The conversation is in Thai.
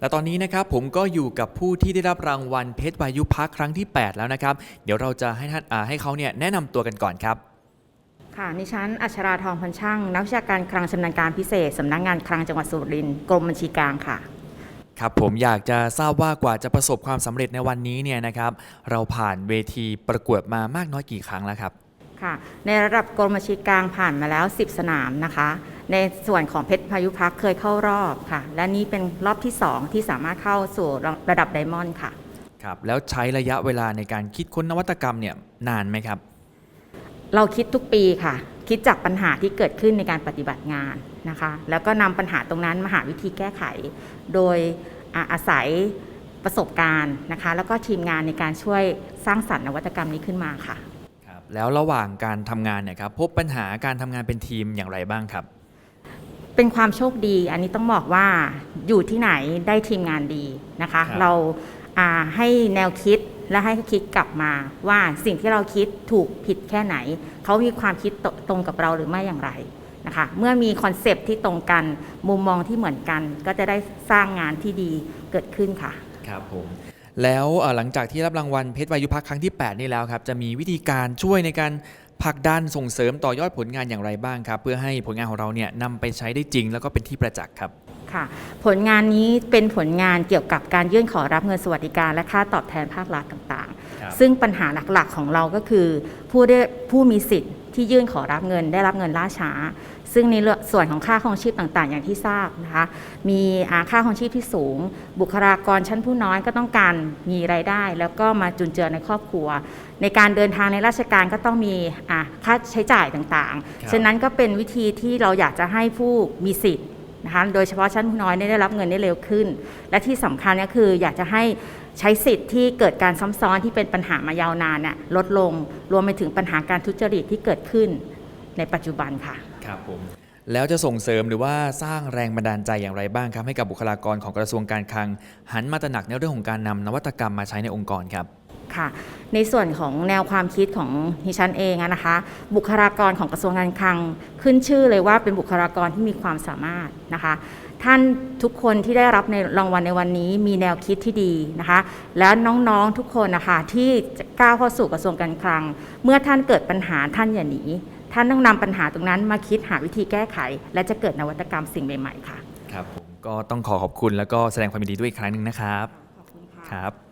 และตอนนี้นะครับผมก็อยู่กับผู้ที่ได้รับรางวัลเพชรวายุพักครั้งที่ 8 แล้วนะครับ เดี๋ยวเราจะให้ท่านอ่าให้เขาเนี่ยแนะนำตัวกันก่อนครับ ค่ะดิฉันอัชราทองพันช่างนักวิชาการคลังชำนาญการพิเศษสำนักงานคลังจังหวัดสุรินทร์กรมบัญชีกลางค่ะ ครับผมอยากจะทราบว่ากว่าจะประสบความสำเร็จในวันนี้เนี่ยนะครับ เราผ่านเวทีประกวดมามากน้อยกี่ครั้งแล้วครับ ค่ะ ในระดับกรมบัญชีกลางผ่านมาแล้ว 10 สนามนะคะ ในส่วนของเพชรพายุพักเคยเข้ารอบค่ะ และนี้เป็นรอบที่ 2 ที่สามารถเข้าสู่ระดับไดมอนด์ค่ะ ครับแล้วใช้ระยะเวลาในการคิดค้นนวัตกรรมเนี่ยนานไหมครับ เราคิดทุกปีค่ะ คิดจากปัญหาที่เกิดขึ้นในการปฏิบัติงานนะคะ แล้วก็นำปัญหาตรงนั้นมาหาวิธีแก้ไข โดยอ่าอาศัยประสบการณ์นะคะ แล้วก็ทีมงานในการช่วยสร้างสรรค์นวัตกรรมนี้ขึ้นมาค่ะครับแล้วระหว่างการทำงานเนี่ยครับพบปัญหาการทำงานเป็นทีมอย่างไรบ้างครับ เป็นความโชคดี อันนี้ต้องบอกว่าอยู่ที่ไหนได้ทีมงานดีนะคะครับเราอ่าให้แนวคิดและให้คิดกลับมาว่าสิ่งที่เราคิดถูกผิดแค่ไหน เขามีความคิดตตรงกับเราหรือไม่อย่างไรนะคะ เมื่อมีคอนเซปต์ที่ตรงกันมุมมองที่เหมือนกัน ก็จะได้สร้างงานที่ดีเกิดขึ้นค่ะ ครับผมแล้วเอ่อหลังจากที่รับรางวัลเพชรวายุพักครั้งที่ 8 นี่แล้วครับ จะมีวิธีการช่วยในการ ผลักดันส่งเสริมต่อยอดผลงานอย่างไรบ้างครับ เพื่อให้ผลงานของเราเนี่ยนำไปใช้ได้จริง แล้วก็เป็นที่ประจักษ์ครับค่ะ ผลงานนี้เป็นผลงานเกี่ยวกับการยื่นขอรับเงินสวัสดิการและค่าตอบแทนภาครัฐต่างครับๆซึ่งปัญหาหลักๆของเราก็คือผู้ได้ผู้มีสิทธิ์ ที่ยื่นขอรับเงินได้รับเงินล่าช้า ซึ่งในเรื่องส่วนของค่าครองชีพต่างๆ อย่างที่ทราบนะคะ มีอ่าค่าครองชีพที่สูง บุคลากรชั้นผู้น้อยก็ต้องการมีรายได้ แล้วก็มาจุนเจือในครอบครัว ในการเดินทางในราชการก็ต้องมีอ่าค่าใช้จ่ายต่างครับๆฉะนั้นก็เป็นวิธีที่เราอยากจะให้ผู้มีสิทธิ์นะคะ โดยเฉพาะชั้นผู้น้อยได้รับเงินได้เร็วขึ้น และที่สำคัญก็คืออยากจะให้ ใช้สิทธิ์ที่เกิดการซ้ำซ้อนที่เป็นปัญหามายาวนานน่ะลดลงรวมไปถึงปัญหาการทุจริตที่เกิดขึ้นในปัจจุบันค่ะ ครับผม แล้วจะส่งเสริมหรือว่าสร้างแรงบันดาลใจอย่างไรบ้างครับ ให้กับบุคลากรของกระทรวงการคลัง หันมาตระหนักในเรื่องของการนำนวัตกรรมมาใช้ในองค์กรครับ ค่ะในส่วนของแนวความคิดของดิฉันเองอะนะคะ บุคลากรของกระทรวงการคลังขึ้นชื่อเลยว่าเป็นบุคลากรที่มีความสามารถนะคะ ท่านทุกคนที่ได้รับในรางวัลในวันนี้มีแนวคิดที่ดีนะคะ แล้วน้องๆทุกคนนะคะที่จะก้าวเข้าสู่กระทรวงการคลัง เมื่อท่านเกิดปัญหาท่านอย่าหนีท่านต้องนำปัญหาตรงนั้นมาคิดหาวิธีแก้ไข และจะเกิดนวัตกรรมสิ่งใหม่ ๆ ค่ะ ครับผมก็ต้องขอขอบคุณแล้วก็แสดงความยินดีด้วยอีกครั้งหนึ่งนะครับ ขอบคุณค่ะ ครับ